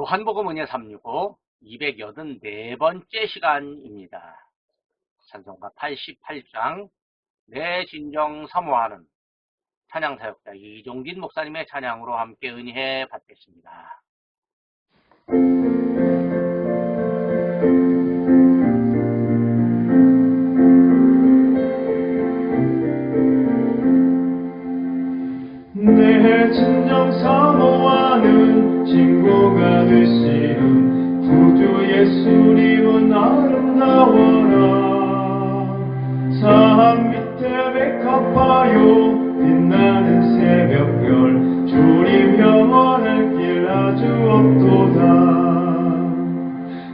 요한복음 은혜 365 284번째 시간입니다. 찬송가 88장 내 진정 사모하는 찬양사역자 이종진 목사님의 찬양으로 함께 은혜 받겠습니다. 내 진정 사모하는 친구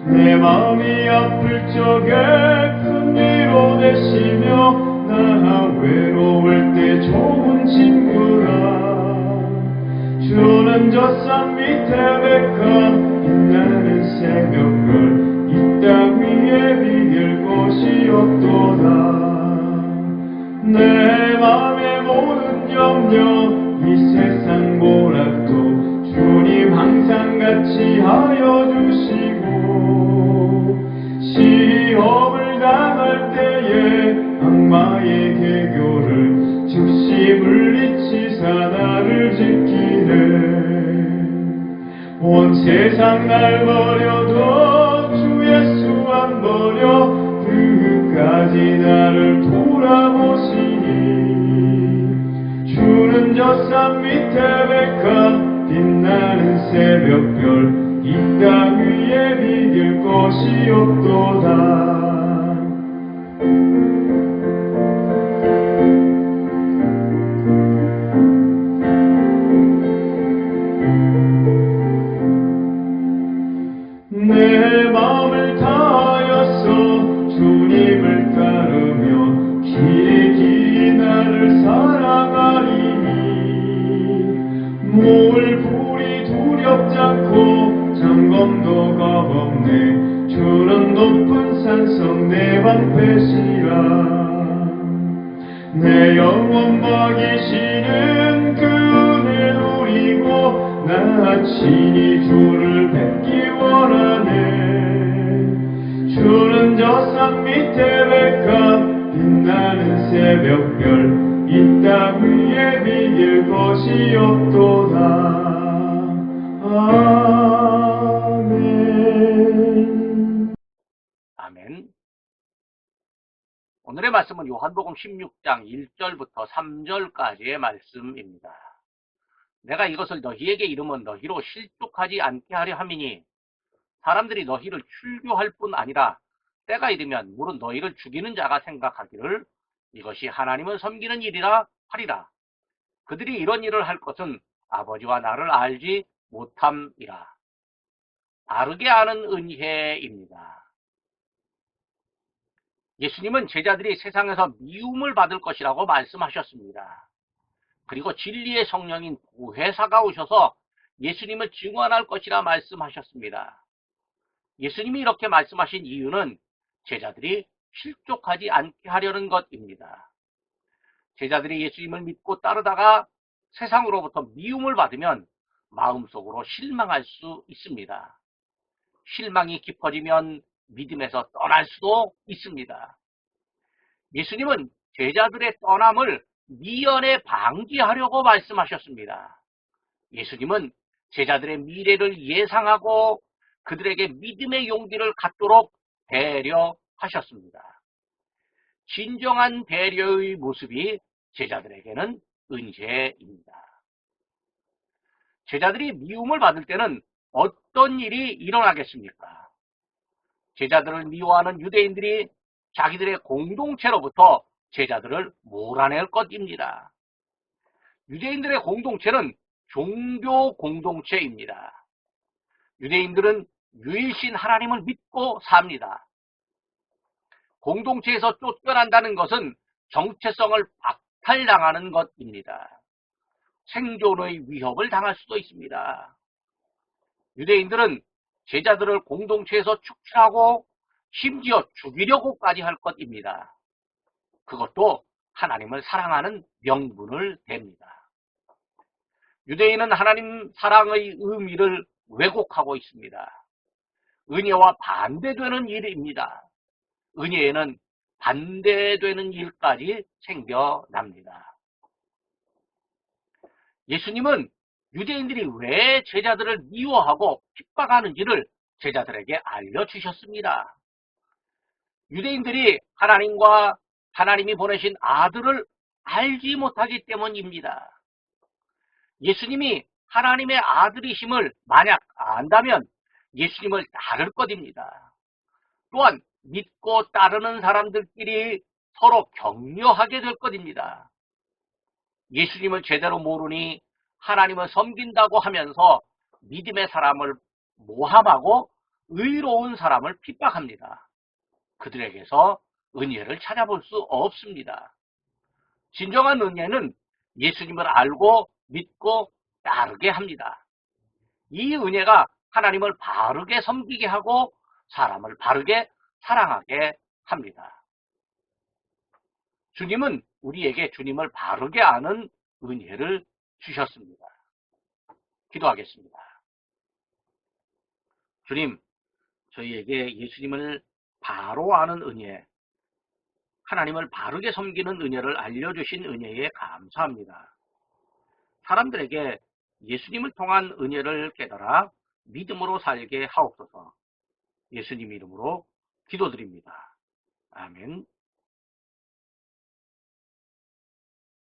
내 마음이 아플 적에 큰 위로 되시며 나 외로울 때 좋은 친구라. 주는 저산 밑에 사 나를 지키네. 온 세상 날 버려도 주 예수 안 버려 끝까지 나를 돌아보시니. 주는 저 산 밑에 백한 빛나는 새벽별 이 땅 위에 비길 곳이 없도다 먹이시는 그 은혜 누리고 나 친히 주를 뵙기 원하네. 주는 저 산 밑에 백합 빛나는 새벽별 이 땅 위에 비길 곳이 없도다 오늘의 말씀은 요한복음 16장 1절부터 3절까지의 말씀입니다. 내가 이것을 너희에게 이르면 너희로 실족하지 않게 하려 함이니 사람들이 너희를 출교할 뿐 아니라 때가 이르면 물은 너희를 죽이는 자가 생각하기를 이것이 하나님을 섬기는 일이라 하리라. 그들이 이런 일을 할 것은 아버지와 나를 알지 못함이라. 바르게 아는 은혜입니다. 예수님은 제자들이 세상에서 미움을 받을 것이라고 말씀하셨습니다. 그리고 진리의 성령인 보혜사가 오셔서 예수님을 증언할 것이라 말씀하셨습니다. 예수님이 이렇게 말씀하신 이유는 제자들이 실족하지 않게 하려는 것입니다. 제자들이 예수님을 믿고 따르다가 세상으로부터 미움을 받으면 마음속으로 실망할 수 있습니다. 실망이 깊어지면 믿음에서 떠날 수도 있습니다. 예수님은 제자들의 떠남을 미연에 방지하려고 말씀하셨습니다. 예수님은 제자들의 미래를 예상하고 그들에게 믿음의 용기를 갖도록 배려하셨습니다. 진정한 배려의 모습이 제자들에게는 은혜입니다. 제자들이 미움을 받을 때는 어떤 일이 일어나겠습니까? 제자들을 미워하는 유대인들이 자기들의 공동체로부터 제자들을 몰아낼 것입니다. 유대인들의 공동체는 종교 공동체입니다. 유대인들은 유일신 하나님을 믿고 삽니다. 공동체에서 쫓겨난다는 것은 정체성을 박탈당하는 것입니다. 생존의 위협을 당할 수도 있습니다. 유대인들은 제자들을 공동체에서 축출하고 심지어 죽이려고까지 할 것입니다. 그것도 하나님을 사랑하는 명분을 댑니다. 유대인은 하나님 사랑의 의미를 왜곡하고 있습니다. 은혜와 반대되는 일입니다. 은혜에는 반대되는 일까지 생겨납니다. 예수님은 유대인들이 왜 제자들을 미워하고 핍박하는지를 제자들에게 알려주셨습니다. 유대인들이 하나님과 하나님이 보내신 아들을 알지 못하기 때문입니다. 예수님이 하나님의 아들이심을 만약 안다면 예수님을 따를 것입니다. 또한 믿고 따르는 사람들끼리 서로 격려하게 될 것입니다. 예수님을 제대로 모르니 하나님을 섬긴다고 하면서 믿음의 사람을 모함하고 의로운 사람을 핍박합니다. 그들에게서 은혜를 찾아볼 수 없습니다. 진정한 은혜는 예수님을 알고 믿고 따르게 합니다. 이 은혜가 하나님을 바르게 섬기게 하고 사람을 바르게 사랑하게 합니다. 주님은 우리에게 주님을 바르게 아는 은혜를 주셨습니다. 기도하겠습니다. 주님, 저희에게 예수님을 바로 아는 은혜, 하나님을 바르게 섬기는 은혜를 알려주신 은혜에 감사합니다. 사람들에게 예수님을 통한 은혜를 깨달아 믿음으로 살게 하옵소서. 예수님 이름으로 기도드립니다. 아멘.